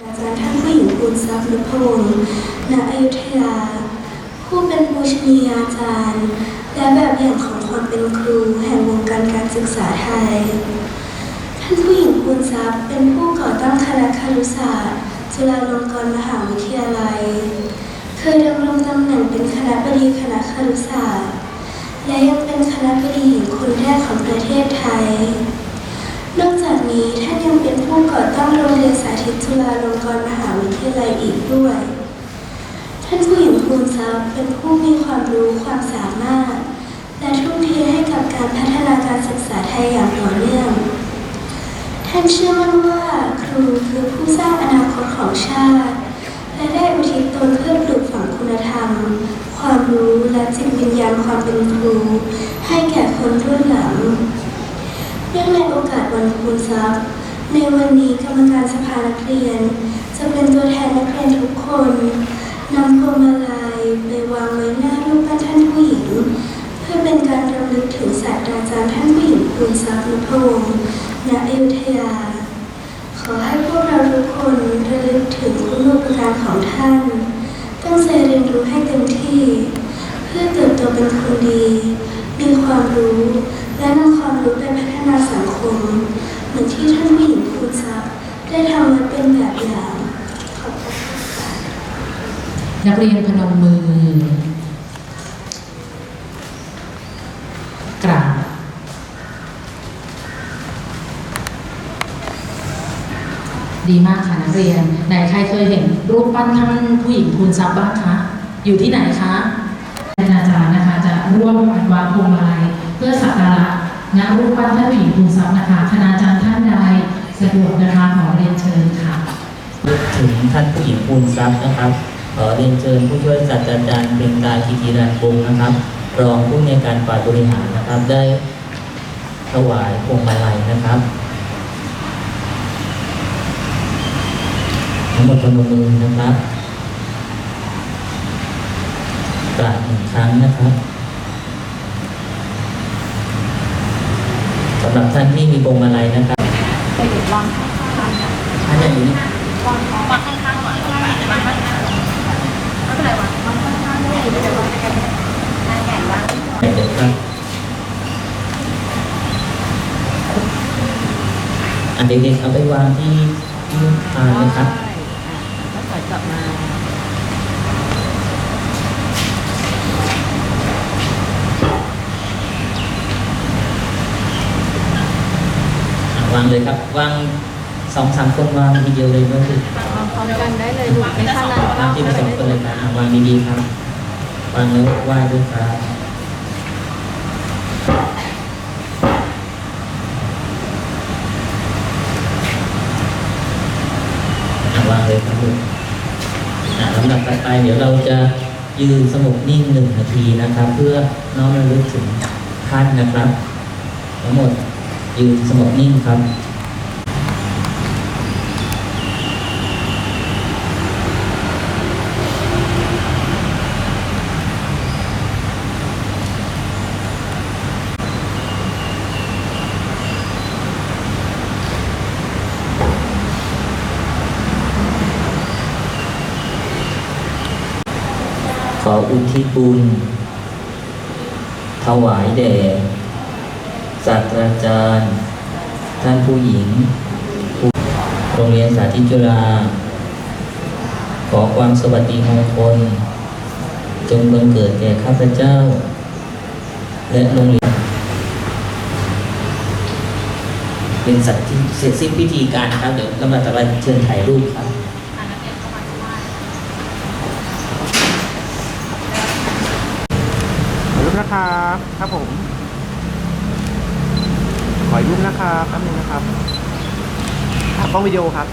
อาจารย์ท่านผู้หญิงปูนทรัพย์นุพงศ์ณอยุธยา ผู้เป็นบูชนียาจารย์ และแบบอย่างของความเป็นครูแห่งวงการการศึกษาไทย ท่านผู้หญิงปูนทรัพย์เป็นผู้ก่อตั้งคณะครุศาสตร์ จุฬาลงกรณ์มหาวิทยาลัย เคยดำรงตำแหน่งเป็นคณะบดีคณะครุศาสตร์ และยังเป็นคณะบดีหญิงคนแรกของประเทศไทย นี้ท่านยังเป็นผู้ก่อตั้งโรงเรียนสาธิตจุฬาลงกรณ์มหาวิทยาลัยอีกด้วย ท่านผู้หญิงภูมิทรัพย์เป็นผู้มีความรู้ความสามารถ และทุ่มเทให้กับการพัฒนาการศึกษาไทยอย่างต่อเนื่อง ท่านเชื่อมั่นว่าครูคือผู้สร้างอนาคตของชาติ และได้อุทิศตนเพื่อปลูกฝังคุณธรรม ความรู้และจิตวิญญาณความเป็นครู ให้แก่คนรุ่นหลังเนื่องใน โอกาสวันคูณทรัพย์ ในวันนี้กรรมการสภานักเรียน จะเป็นตัวแทนนักเรียนทุกคนนำพวงมาลัยไปวางไว้หน้ารูปปั้นท่านผู้หญิง เพื่อเป็นการรำลึกถึงศาสตราจารย์ท่านผู้หญิงคูณทรัพย์นุพงศ์ณอยุธยา ขอให้พวกเราทุกคนระลึกถึงคุณูปการของท่านตั้งใจเรียนรู้ให้เต็มที่ เพื่อเติบโตเป็นคนดี มีความรู้และนำความรู้ไปพัฒนาส มเหมือนที่ท่านผู้หญิงคูณทรัพย์ได้ทำไว้เป็นแบบอย่างขอบคุณค่ะนักเรียนพนมมือกราบดีมากค่ะนักเรียน ไหนใครเคยเห็นรูปปั้นท่านผู้หญิงทูลทรัพย์บ้างคะ อยู่ที่ไหนคะอาจารย์นะคะจะร่วมกันวางพวงมาลัยเพื่อสักการะ ณรูปปั้นท่านผู้หญิงทูลทรัพย์นะคะคณาจารย์ท่านใดสะดวกนะคะขอเรียนเชิญค่ะถึงท่านผู้หญิงปูนทรัพย์นะครับ ขอเรียนเชิญผู้ช่วยศาสตราจารย์เป็นกาคิติรันวงศ์นะครับ รองผู้ในการฝ่ายบริหารนะครับ ได้ถวายพวงมาลัยนะครับทั้งหมดพนมมือนะครับกราบหนึ่งครั้งนะครับ สำหรับท่านที่มีพวงมาลัยนะครับท่านอย่างนี้เดี๋ยวครับอันเด็กๆเอาไปวางที่ที่ทานเลยครับแล้วถอยกลับมา วางเลยครับ วางสองสามคนวางทีเดียวเลยก็คือวางพร้อมกันได้เลยลูกไม่ขนาดวางที่ผสมกันเลยครับอะวางดีๆครับ วางแล้วไหว้ด้วยครับอะวางเลยครับลูกอะลำดับต่อไปเดี๋ยวเราจะยืนสงบนิ่งหนึ่งนาทีนะครับ เพื่อน้อมระลึกถึงท่านนะครับ ทั้งหมด ยืนสงบนิ่งครับขออุทิศบุญ ถวายแด่ ศาสตราจารย์ ท่านผู้หญิง โรงเรียนสาธิตจุฬา ขอความสวัสดีมงคล จงบังเกิดแก่ข้าพเจ้า และโรงเรียน เป็นสัตว์ที่เสร็จสิ้นพิธีการนะครับ เดี๋ยวลำดับต่อไปเชิญถ่ายรูปครับรูปนะครับ ครับผม ขออีกรูปนะครับแป๊บนึงนะครับอะกล้องวิดีโอครับ